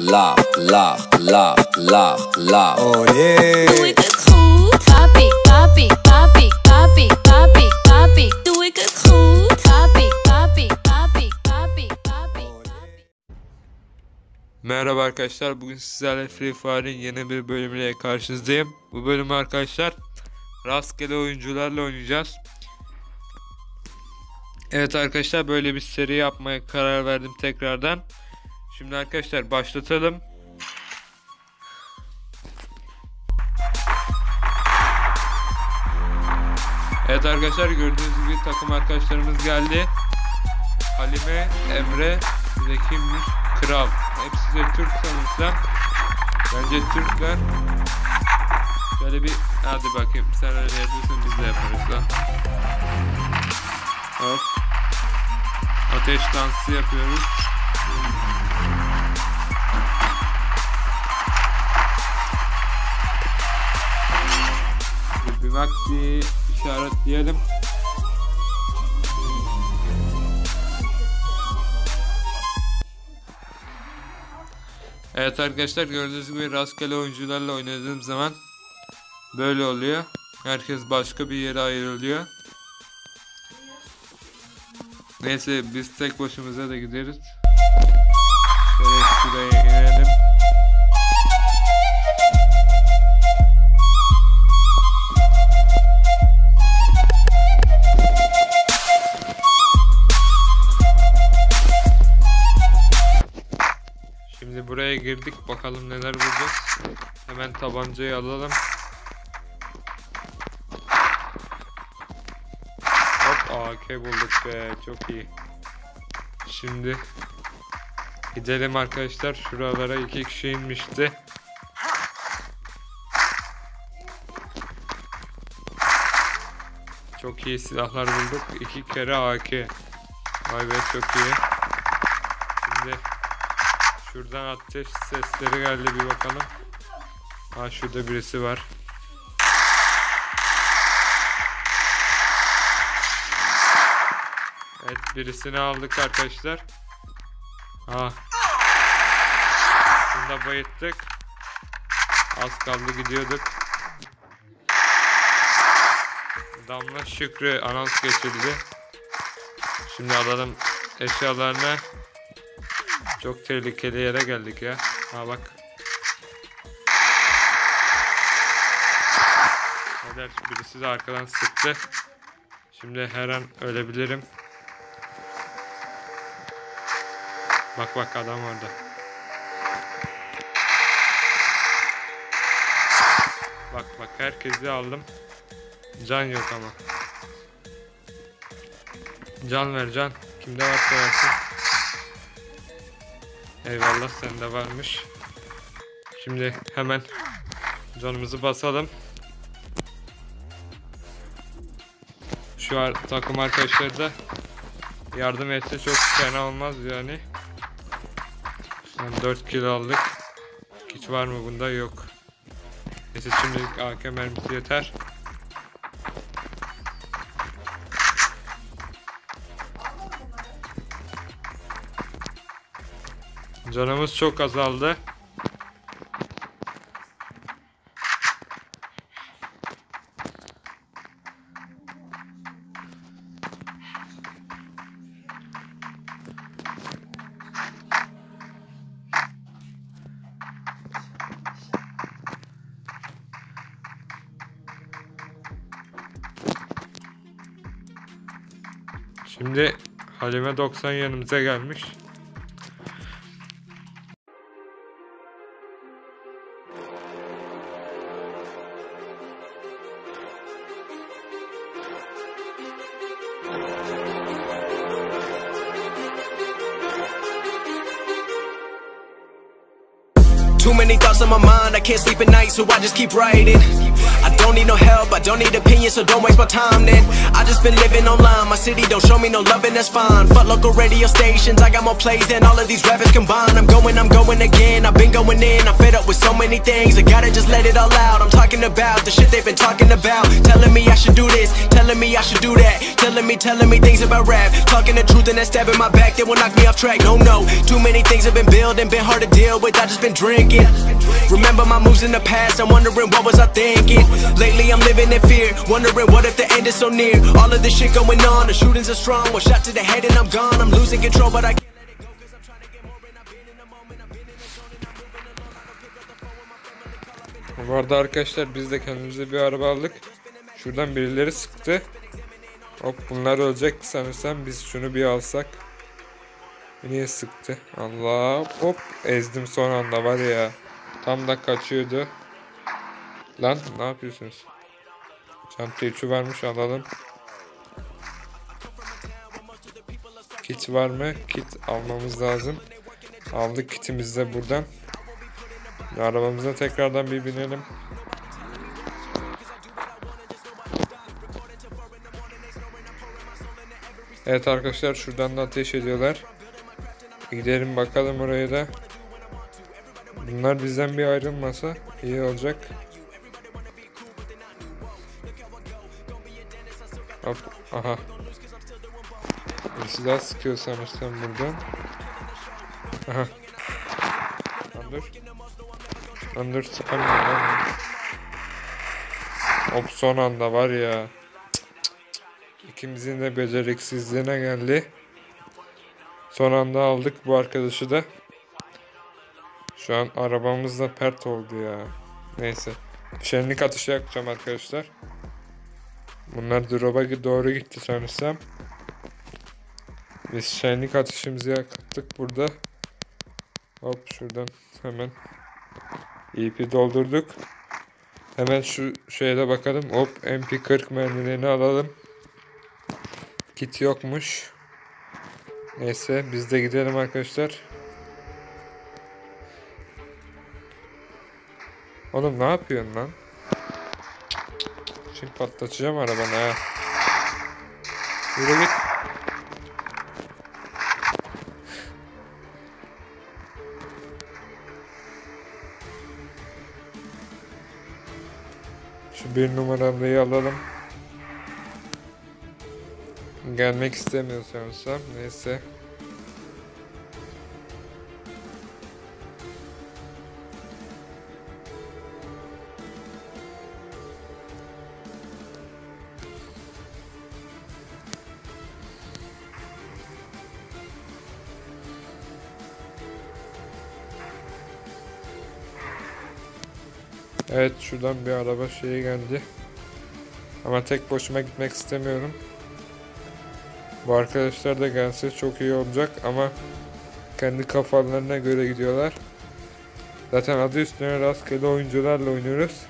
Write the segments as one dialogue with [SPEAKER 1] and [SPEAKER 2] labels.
[SPEAKER 1] lach, lach, lach, lach, lach.
[SPEAKER 2] Oh
[SPEAKER 3] Doe
[SPEAKER 2] yeah.
[SPEAKER 3] ik het goed? Papi, papi, papi, papi, papi, papi. Doe ik het goed? Papi, papi, papi, papi, papi, papi.
[SPEAKER 4] Merhaba arkadaşlar. Bugün sizlerle Free Fire'in yeni bir bölümüyle karşınızdayım. Bu bölümü arkadaşlar rastgele oyuncularla oynayacağız. Evet arkadaşlar böyle bir seri yapmaya karar verdim tekrardan. Şimdi arkadaşlar başlatalım. Evet arkadaşlar gördüğünüz gibi takım arkadaşlarımız geldi. Halime, Emre, bir de kimmiş? Kral. Hepsi de Türk sanırsam. Bence Türkler. Şöyle bir hadi bakayım sen öyle yapıyorsun biz de yaparız da. Hop. Ateş dansı yapıyoruz. Bir vakti işaretleyelim. Evet arkadaşlar gördüğünüz gibi rastgele oyuncularla oynadığım zaman böyle oluyor. Herkes başka bir yere ayrılıyor. Neyse biz tek başımıza da gideriz. Şöyle şuraya inelim. Bakalım neler bulacağız. Hemen tabancayı alalım. Hop AK bulduk be çok iyi. Şimdi gidelim arkadaşlar şuralara iki kişi inmişti. Çok iyi silahlar bulduk. iki kere AK. Vay be çok iyi. Şuradan ateş sesleri geldi bir bakalım. Aa şurada birisi var. Evet birisini aldık arkadaşlar. Aa. Bunu da bayıttık. Az kaldı gidiyorduk. Damla Şükrü anons geçildi. Şimdi alalım eşyalarını. Çok tehlikeli yere geldik ya. Ha bak. Neler birisi de arkadan sıktı. Şimdi her an ölebilirim. Bak bak adam orada. Bak bak herkesi aldım. Can yok ama. Can ver can. Kimde varsa versin. Eyvallah sende varmış. Şimdi hemen canımızı basalım. Şu ar takım arkadaşları da yardım etse çok fena olmaz yani. yani 4 kilo aldık. Hiç var mı bunda? Yok. Neyse şimdilik AK mermisi yeter. Canımız çok azaldı. Şimdi Halime 90 yanımıza gelmiş.
[SPEAKER 2] I can't sleep at night, so I just keep writing. I don't don't need opinions, so don't waste my time then. I just been living online, my city don't show me no loving, that's fine. Fuck local radio stations, I got more plays than all of these rappers combined. I'm going, I'm going again, I've been going in, I'm fed up with so many things. I gotta just let it all out. I'm talking about the shit they've been talking about. Telling me I should do this, telling me I should do that. Telling me, telling me things about rap. Talking the truth and that stab in my back, that will knock me off track. No, no, too many things have been building, been hard to deal with. I just been drinking. Remember my moves in the past, I'm wondering what was I thinking. Lately I'm living in fear, wondering what if the end is so near. All of this shit going on, the shootings are strong. One shot to the head and I'm gone. I'm losing control, but I can't
[SPEAKER 4] Bu arada arkadaşlar biz de kendimize bir araba aldık. Şuradan birileri sıktı. Hop bunlar ölecek sanırsam biz şunu bir alsak. Niye sıktı? Allah hop ezdim son anda var ya. Tam da kaçıyordu. Lan ne yapıyorsunuz? Çanta içi varmış alalım. Kit var mı? Kit almamız lazım. Aldık kitimizi de buradan. Arabamıza tekrardan bir binelim. Evet arkadaşlar şuradan da ateş ediyorlar. Gidelim bakalım oraya da. Bunlar bizden bir ayrılmasa iyi olacak. Hop, aha. Birisi sıkıyor sanırsam buradan. Aha. Lan dur. Lan dur sıkamıyorum lan. Hop son anda var ya. İkimizin de beceriksizliğine geldi. Son anda aldık bu arkadaşı da. Şu an arabamız da pert oldu ya. Neyse. Şenlik atışı yakacağım arkadaşlar. Bunlar drop'a doğru gitti sanırsam. Biz şenlik atışımızı yaktık burada. Hop şuradan hemen EP doldurduk. Hemen şu şeye de bakalım. Hop MP40 mermilerini alalım. Kit yokmuş. Neyse biz de gidelim arkadaşlar. Oğlum ne yapıyorsun lan? Şimdi patlatacağım arabanı ha. Yürü git. Şu bir numaralıyı alalım. Gelmek istemiyor sanırsam. Neyse. Evet şuradan bir araba şeyi geldi. Ama tek başıma gitmek istemiyorum. Bu arkadaşlar da gelse çok iyi olacak ama kendi kafalarına göre gidiyorlar. Zaten adı üstüne rastgele oyuncularla oynuyoruz.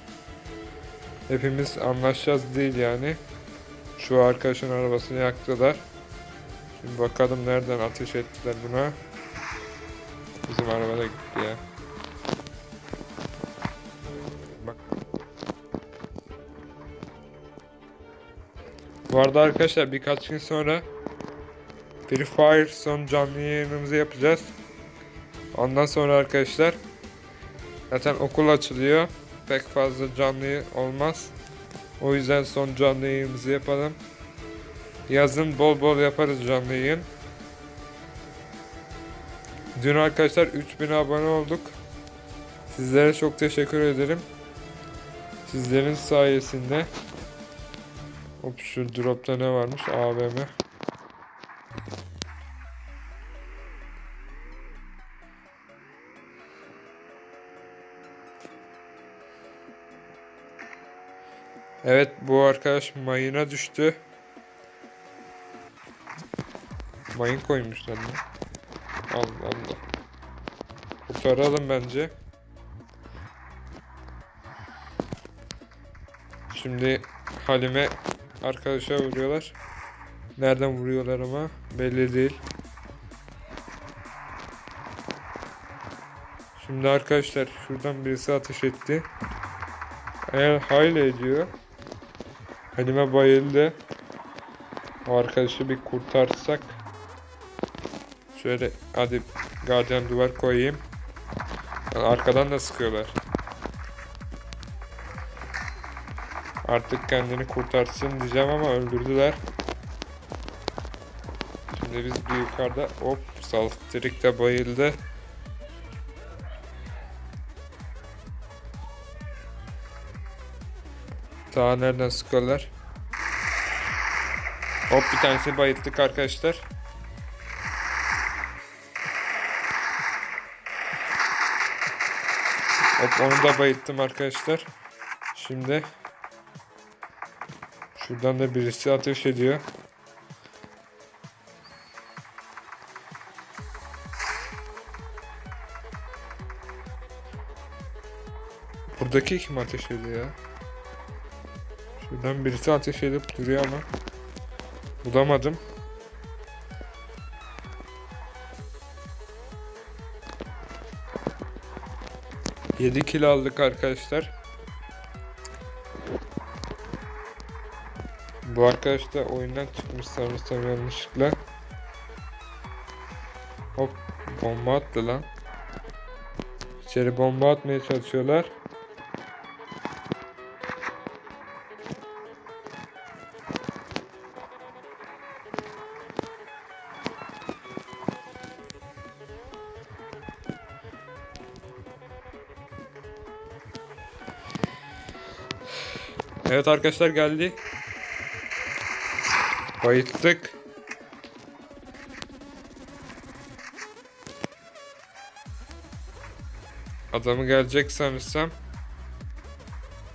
[SPEAKER 4] Hepimiz anlaşacağız değil yani. Şu arkadaşın arabasını yaktılar. Şimdi bakalım nereden ateş ettiler buna. Bizim arabada gitti ya. Bu arada arkadaşlar birkaç gün sonra Free Fire son canlı yayınımızı yapacağız. Ondan sonra arkadaşlar zaten okul açılıyor. Pek fazla canlı olmaz. O yüzden son canlı yayınımızı yapalım. Yazın bol bol yaparız canlı yayın. Dün arkadaşlar 3000 abone olduk. Sizlere çok teşekkür ederim. Sizlerin sayesinde. Hop şu dropta ne varmış? AVM. Evet bu arkadaş mayına düştü. Mayın koymuşlar mı? Allah Allah. Kurtaralım bence. Şimdi Halime arkadaşa vuruyorlar. Nereden vuruyorlar ama belli değil. Şimdi arkadaşlar şuradan birisi ateş etti. Eğer hayli ediyor. Halime bayıldı. O arkadaşı bir kurtarsak. Şöyle hadi gardiyan duvar koyayım. Arkadan da sıkıyorlar. Artık kendini kurtarsın diyeceğim ama öldürdüler. Şimdi biz bir yukarıda hop Saltrik de bayıldı. Daha nereden sıkıyorlar? Hop bir tanesini bayılttık arkadaşlar. Hop onu da bayılttım arkadaşlar. Şimdi şuradan da birisi ateş ediyor. Buradaki kim ateş ediyor ya? Şuradan birisi ateş edip duruyor ama bulamadım. Yedi kilo aldık arkadaşlar. Bu arkadaş da oyundan çıkmış sanırsam yanlışlıkla. Hop bomba attı lan. İçeri bomba atmaya çalışıyorlar. Evet arkadaşlar geldi. Bayıttık. Adamı gelecek sanırsam.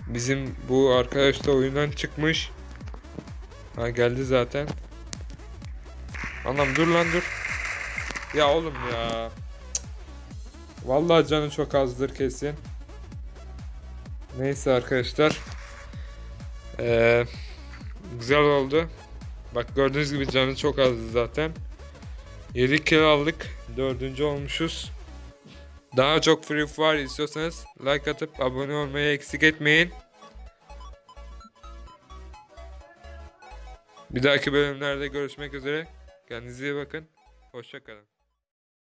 [SPEAKER 4] Bizim bu arkadaş da oyundan çıkmış. Ha geldi zaten. Anam dur lan dur. Ya oğlum ya. Vallahi canı çok azdır kesin. Neyse arkadaşlar. Ee, güzel oldu. Bak gördüğünüz gibi canı çok azdı zaten. 7 kilo aldık. Dördüncü olmuşuz. Daha çok Free Fire istiyorsanız like atıp abone olmayı eksik etmeyin. Bir dahaki bölümlerde görüşmek üzere. Kendinize iyi bakın. Hoşçakalın.